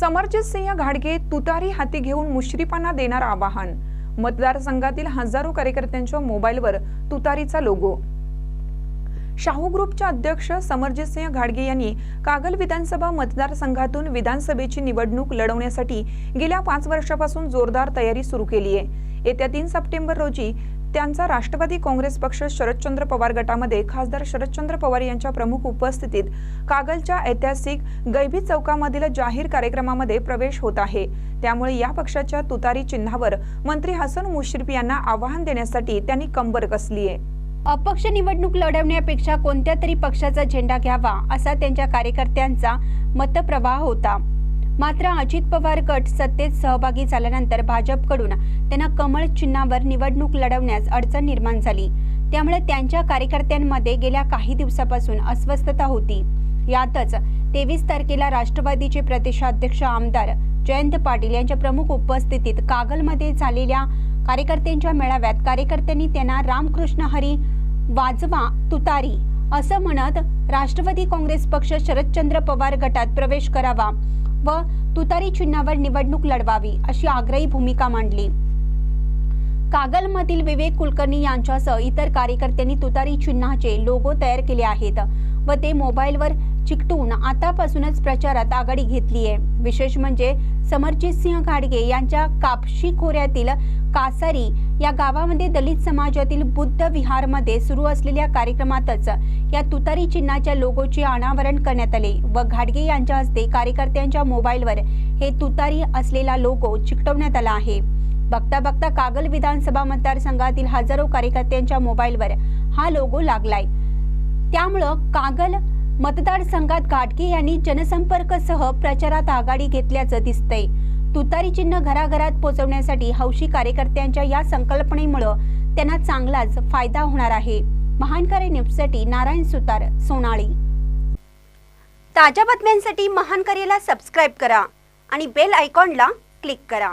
समरजित सिंह घाडगे तुतारी हाती घेऊन मुश्रीफांना देणार आवाहन. मतदारसंघातील हजारो कार्यकर्त्यांच्या मोबाईलवर तुतारीचा लोगो. शाहू ग्रुपचे अध्यक्ष समरजित सिंह घाडगे यांनी कागल विधानसभा मतदारसंघातून विधानसभेची निवडणूक लढवण्यासाठी गेल्या पाच वर्षापासून जोरदार तयारी सुरू केली आहे येत्या तीन सप्टेंबर रोजी त्यांचा राष्ट्रवादी काँग्रेस पक्ष शरदचंद्र पवार गटामध्ये खासदार शरदचंद्र पवार यांच्या प्रमुख उपस्थितीत कागलच्या ऐतिहासिक गैबी चौकामधील जाहीर कार्यक्रमामध्ये प्रवेश होत आहे. त्यामुळे या पक्षाच्या तुतारी चिन्हावर मंत्री हसन मुश्रीफ यांना आवाहन देण्यासाठी त्यांनी कंबर कसली आहे. अपक्ष निवडणूक लढवण्यापेक्षा कोणत्या तरी पक्षाचा झेंडा घ्यावा असा त्यांच्या कार्यकर्त्यांचा मतप्रवाह होता. मात्र अजित पवार गट सत्तेत सहभागी झाल्यानंतर भाजपकडून त्यांना कमळ चिन्हावर निवडणूक लढवण्यास अडचण निर्माण झाली. त्यामुळे त्यांच्या कार्यकर्त्यांमध्ये गेल्या काही दिवसापासून अस्वस्थता होती. यातच तेवीस तारखेला राष्ट्रवादीचे प्रदेशाध्यक्ष आमदार जयंत पाटील यांच्या प्रमुख उपस्थितीत कागलमध्ये झालेल्या कार्यकर्त्यांच्या मेळाव्यात कार्यकर्त्यांनी त्यांना रामकृष्ण हरी वाजवा तुतारी असं म्हणत राष्ट्रवादी काँग्रेस पक्ष शरदचंद्र पवार गटात प्रवेश करावा. व तुतारी चिन्हावर निवडणूक लढवावी अशी आग्रही भूमिका मांडली. कागलमधील विवेक कुलकर्णी यांच्यासह इतर कार्यकर्त्यांनी तुतारी चिन्हाचे लोगो तयार केले आहेत व ते मोबाईलवर चिकटून आतापासूनच प्रचारात आघाडी घेतली आहे विशेष म्हणजे समरजित सिंह घाडगे यांच्या कापशी खोऱ्यातील कासारी या गावामध्ये दलित समाजातील बुद्ध विहारमध्ये सुरू असलेल्या कार्यक्रमातच या तुतारी चिन्हाच्या लोगोचे अनावरण करण्यात आले व घाडगे यांच्या हस्ते कार्यकर्त्यांच्या मोबाईलवर हे तुतारी असलेला लोगो चिकटवण्यात आला आहे. बघता बघता कागल विधानसभा मतदारसंघातील हजारो कार्यकर्त्यांच्या मोबाईलवर हा लोगो लागलाय. त्यामुळं कागल मतदारसंघात घाटगे यांनी जनसंपर्कसह प्रचारात आघाडी घेतल्याचं दिसतंय. तुतारी चिन्ह घराघरात पोहोचवण्यासाठी हौशी कार्यकर्त्यांच्या या संकल्पनेमुळं त्यांना चांगलाच फायदा होणार आहे. महानकारी न्यूजसाठी नारायण सुतार सोनाळी. ताज्या बातम्यांसाठी महानकरीला सबस्क्राईब करा आणि बेल आयकॉनला क्लिक करा.